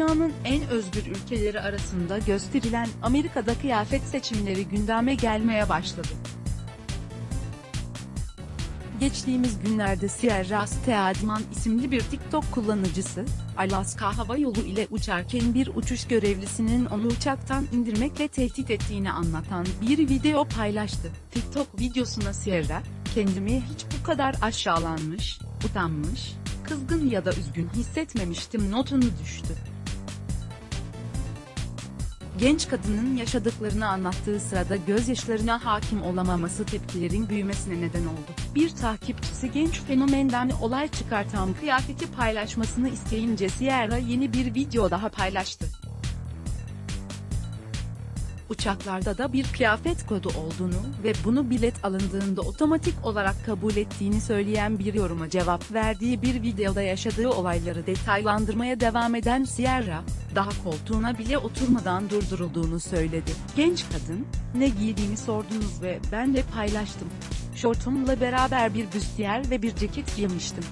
Dünyanın en özgür ülkeleri arasında gösterilen Amerika'da kıyafet seçimleri gündeme gelmeye başladı. Geçtiğimiz günlerde Sierra Steadman isimli bir TikTok kullanıcısı, Alaska Hava Yolu ile uçarken bir uçuş görevlisinin onu uçaktan indirmekle tehdit ettiğini anlatan bir video paylaştı. TikTok videosuna Sierra, kendimi hiç bu kadar aşağılanmış, utanmış, kızgın ya da üzgün hissetmemiştim notunu düştü. Genç kadının yaşadıklarını anlattığı sırada gözyaşlarına hakim olamaması tepkilerin büyümesine neden oldu. Bir takipçisi genç fenomenden olay çıkartan kıyafeti paylaşmasını isteyince Sierra yeni bir video daha paylaştı. Uçaklarda da bir kıyafet kodu olduğunu ve bunu bilet alındığında otomatik olarak kabul ettiğini söyleyen bir yoruma cevap verdiği bir videoda yaşadığı olayları detaylandırmaya devam eden Sierra, daha koltuğuna bile oturmadan durdurulduğunu söyledi. Genç kadın, ne giydiğimi sordunuz ve ben de paylaştım. Şortumla beraber bir büstiyer ve bir ceket giymiştim.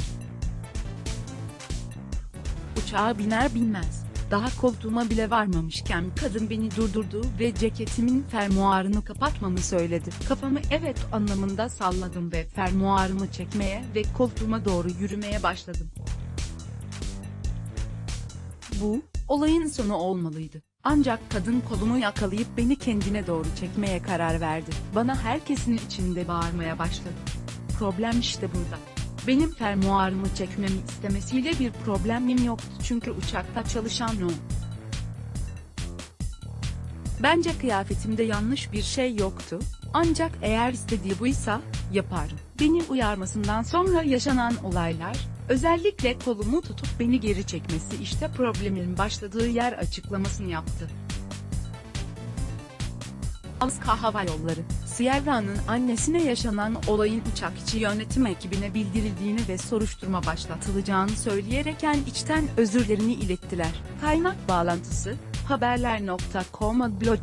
Uçağa biner binmez. Daha koltuğuma bile varmamışken kadın beni durdurdu ve ceketimin fermuarını kapatmamı söyledi. Kafamı evet anlamında salladım ve fermuarımı çekmeye ve koltuğuma doğru yürümeye başladım. Bu, olayın sonu olmalıydı. Ancak kadın kolumu yakalayıp beni kendine doğru çekmeye karar verdi. Bana herkesin içinde bağırmaya başladı. Problem işte burada. Benim fermuarımı çekmemi istemesiyle bir problemim yoktu çünkü uçakta çalışan o. Bence kıyafetimde yanlış bir şey yoktu, ancak eğer istediği buysa, yaparım. Beni uyarmasından sonra yaşanan olaylar, özellikle kolumu tutup beni geri çekmesi işte problemin başladığı yer açıklamasını yaptı. Alaska Hava Yolları, Sierra'nın annesine yaşanan olayın uçak içi yönetim ekibine bildirildiğini ve soruşturma başlatılacağını söyleyerekten içten özürlerini ilettiler. Kaynak bağlantısı, haberler.com'a blog